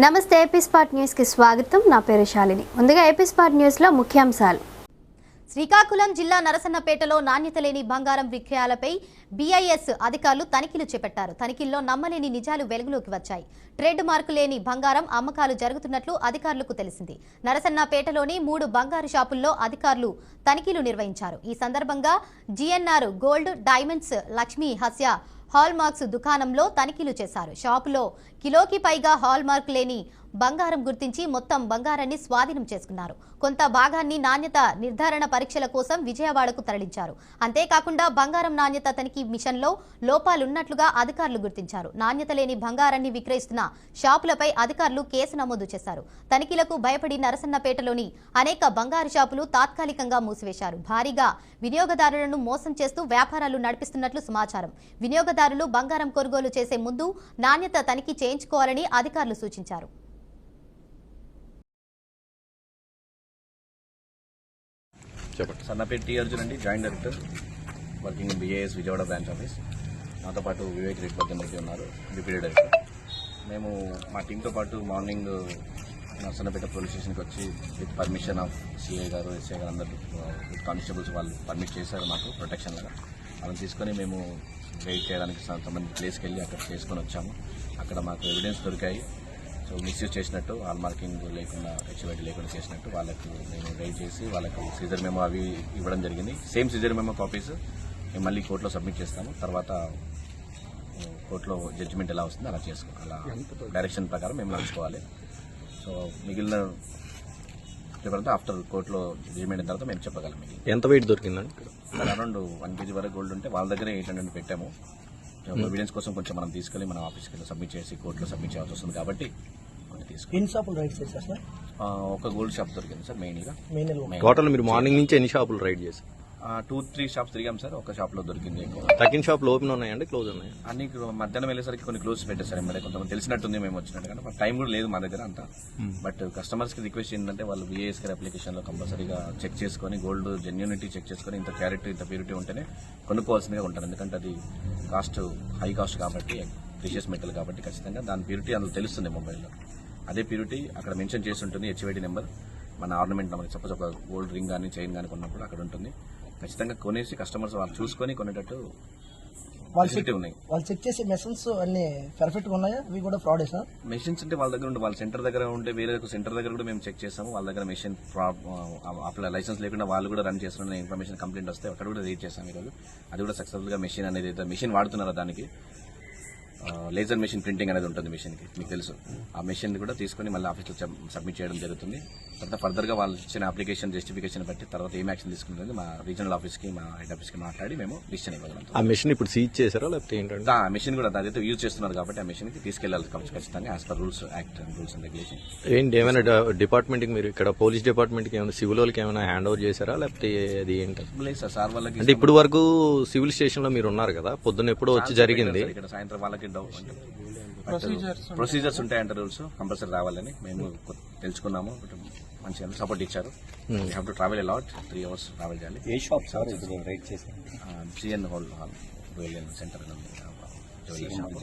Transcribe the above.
నమస్తే AP spot న్యూస్కి స్వాగతం. నా పేరు శాలిని. ముందుగా ఏపీ స్పాట్ న్యూస్లో ముఖ్యాంశాలు. శ్రీకాకుళం జిల్లా నరసన్నపేటలో నాణ్యత లేని బంగారం విక్రయాలపై బీఐఎస్ అధికారులు తనిఖీలు చేపట్టారు. తనిఖీల్లో నమ్మలేని నిజాలు వెలుగులోకి వచ్చాయి. ట్రేడ్ మార్కు లేని బంగారం అమ్మకాలు జరుగుతున్నట్లు అధికారులకు తెలిసింది. నరసన్నపేటలోని మూడు బంగారు షాపుల్లో అధికారులు తనిఖీలు నిర్వహించారు. ఈ సందర్భంగా జిఎన్ఆర్ గోల్డ్ డైమండ్స్ లక్ష్మీ హస్య హాల్ మార్క్స్ దుకాణంలో తనిఖీలు చేశారు. షాపులో కిలోకి పైగా హాల్ మార్క్ లేని బంగారం గుర్తించి మొత్తం బంగారాన్ని స్వాధీనం చేసుకున్నారు. కొంత భాగాన్ని నాణ్యత నిర్ధారణ పరీక్షల కోసం విజయవాడకు తరలించారు. అంతేకాకుండా బంగారం నాణ్యత తనిఖీ మిషన్లో లోపాలున్నట్లుగా అధికారులు గుర్తించారు. నాణ్యత లేని బంగారాన్ని విక్రయిస్తున్న షాపులపై అధికారులు కేసు నమోదు చేశారు. తనిఖీలకు భయపడి నరసన్నపేటలోని అనేక బంగారు షాపులు తాత్కాలికంగా మూసివేశారు. భారీగా వినియోగదారులను మోసం చేస్తూ వ్యాపారాలు నడిపిస్తున్నట్లు సమాచారం. వినియోగదారులు బంగారం కొనుగోలు చేసే ముందు నాణ్యత తనిఖీ చేయించుకోవాలని అధికారులు సూచించారు. చెప్పండి. సన్నపేట టీ అర్జున్ అండి joint director working in BIS Vijayawada branch office. నాతో పాటు వివేక్ రెడ్డి పద్దెనిమిది ఉన్నారు డిప్యూటీ డైరెక్టర్. మేము మా టీంతో పాటు మార్నింగ్ నర్సన్నపేట పోలీస్ స్టేషన్కి వచ్చి with permission of CI garu SI garu అందరు విత్ కానిస్టేబుల్స్ వాళ్ళు పర్మిట్ చేశారు మాకు ప్రొటెక్షన్ లాగా. వాళ్ళని తీసుకొని మేము వెయిట్ చేయడానికి సంబంధించిన ప్లేస్కి వెళ్ళి అక్కడ చేసుకొని వచ్చాము. అక్కడ మాకు ఎవిడెన్స్ దొరికాయి. మిస్యూజ్ చేసినట్టు హాల్ మార్కింగ్ లేకుండా హెచ్ఐడి లేకుండా చేసినట్టు వాళ్ళకు మేము రైడ్ చేసి వాళ్ళకు సీజర్ మెమో అవి ఇవ్వడం జరిగింది. సేమ్ సీజర్ మెమో కాపీస్ మేము మళ్ళీ కోర్టులో సబ్మిట్ చేస్తాము. తర్వాత కోర్టులో జడ్జిమెంట్ ఎలా వస్తుందో అలా చేసుకో అలా డైరెక్షన్ ప్రకారం మేము నడుచుకోవాలి. సో మిగిలిన పేపర్ ఆఫ్టర్ కోర్టులో జడ్జిమెంట్ అయిన తర్వాత మేము చెప్పగలం ఎంత వెయిట్ దొరికిందండి ఇక్కడ? అరౌండ్ వన్ కేజీ వరకు గోల్డ్ ఉంటే వాళ్ళ దగ్గర ఎయిట్ హండ్రెడ్ పెట్టాము. ఎవిడెన్స్ కోసం కొంచెం మనం తీసుకెళ్ళి మన ఆఫీస్కి సబ్మిట్ చేసి కోర్టులో సబ్మిట్ చేయాల్సి వస్తుంది కాబట్టి కొన్ని తీసుకుని. ఎన్ని షాపులు రైడ్ చేశారు సార్? ఒక గోల్డ్ షాప్ దొరికింది సార్ మెయిన్గా మే నెల టోటల్ మీరు మార్నింగ్ నుంచి ఎన్ని షాపులు రైడ్ చేశారు? టూ త్రీ షాప్స్ తిరిగాం సార్ ఒక షాప్లో దొరికింది ఎక్కువ. తగ్గిన షాపులు ఓపెన్ ఉన్నాయండి క్లోజ్ ఉన్నాయి? అన్ని మధ్యాహ్నం వెళ్ళేసరికి కొన్ని క్లోజ్ పెట్టేశారు ఎంబడే కొంతమంది తెలిసినట్టుంది మేము వచ్చినట్టు కానీ బట్ టైం కూడా లేదు మా దగ్గర అంతా. బట్ కస్టమర్స్కి రిక్వెస్ట్ ఏంటంటే వాళ్ళు విఏఎస్ గారి అప్లికేషన్లో కంపల్సరీగా చెక్ చేసుకొని గోల్డ్ జెన్యూనిటీ చెక్ చేసుకొని ఇంత క్యారెట్ ఇంత ప్యూరిటీ ఉంటేనే కొనుక్కోవాల్సిందిగా ఉంటారు ఎందుకంటే అది కాస్ట్ హై కాస్ట్ కాబట్టి ప్రీషియస్ మెటల్ కాబట్టి ఖచ్చితంగా దాని ప్యూరిటీ అందులో తెలుస్తుంది మొబైల్లో. అదే ప్యూరిటీ అక్కడ మెన్షన్ చేసి ఉంటుంది హెచ్ఐడి నెంబర్. మన ఆర్నమెంట్ మనకి సపోజ్ ఒక గోల్డ్ రింగ్ కానీ చైన్ కానీ కొన్నప్పుడు అక్కడ ఉంటుంది. ఖచ్చితంగా కొనేసి కస్టమర్స్ వాళ్ళు చూసుకొని కొనేటట్టు వాళ్ళు ఉన్నాయి. వాళ్ళు చెక్ చేసే మెషన్స్ అన్ని పర్ఫెక్ట్గా ఉన్నాయా? ఇవి కూడా ఫ్రాడే సార్? మెషిన్స్ అంటే వాళ్ళ దగ్గర ఉండే వాళ్ళ సెంటర్ దగ్గర ఉంటే వేరే సెంటర్ దగ్గర కూడా మేము చెక్ చేస్తాము. వాళ్ళ దగ్గర మెషిన్ అప్లై లైసెన్స్ లేకుండా వాళ్ళు కూడా రన్ చేస్తున్న ఇన్ఫర్మేషన్ కంప్లైంట్ వస్తే అక్కడ కూడా రీడ్ చేస్తాం ఈరోజు. అది కూడా సక్సెస్ఫుల్గా మెషిన్ అనేది మెషిన్ వాడుతున్నారా దానికి? లేజర్ మెషిన్ ప్రింటింగ్ అనేది ఉంటుంది మెషిన్కి మీకు తెలుసు. ఆ మెషిన్ కూడా తీసుకొని మళ్ళీ ఆఫీస్లో సబ్మిట్ చేయడం జరుగుతుంది. తర్వాత ఫర్దర్గా వాళ్ళు ఇచ్చిన అప్లికేషన్ జస్టిఫికేషన్ బట్టి తర్వాత ఏం యాక్షన్ తీసుకుంటుంది మా రీజనల్ ఆఫీస్కి మా హెడ్ ఆఫీస్కి మాట్లాడి మేము డిసిషన్ ఇవ్వగలుగుతాం. ఆ మెషిన్ ఇప్పుడు సీజ్ చేశారా లేకపోతే ఏంటంటే ఆ మెషిన్ కూడా అదైతే యూజ్ చేస్తున్నారు కాబట్టి ఆ మెషిన్కి తీసుకెళ్ళాలి ఖచ్చితంగా as per rules act and rules and regulation ఏంటి ఏమైనా డిపార్ట్మెంట్కి మీరు ఇక్కడ పోలీస్ డిపార్ట్మెంట్కి ఏమైనా సివిల్ వాళ్ళకి ఏమైనా హ్యాండ్ ఓవర్ చేశారా లేకపోతే అది ఏంటి? లేదు సార్ సార్ వాళ్ళకి అంటే ఇప్పుడు వరకు సివిల్ స్టేషన్లో మీరు ఉన్నారు కదా పొద్దున్న ఎప్పుడో వచ్చి జరిగింది. ఇక్కడ సాయంత్రం వాళ్ళకి డౌట్ అంటే ప్రొసీజర్స్ ఉంటాయంట రూల్స్ కంపల్సరీ రావాలని మేము తెలుసుకున్నాము. బట్ మంచిగా సపోర్ట్ ఇచ్చారు. Have to travel a lot three hours travel చేయాలి ఏ షాప్ సార్ ఇప్పుడు రైట్ చేశారు GN hall hall royal centre jewellery shop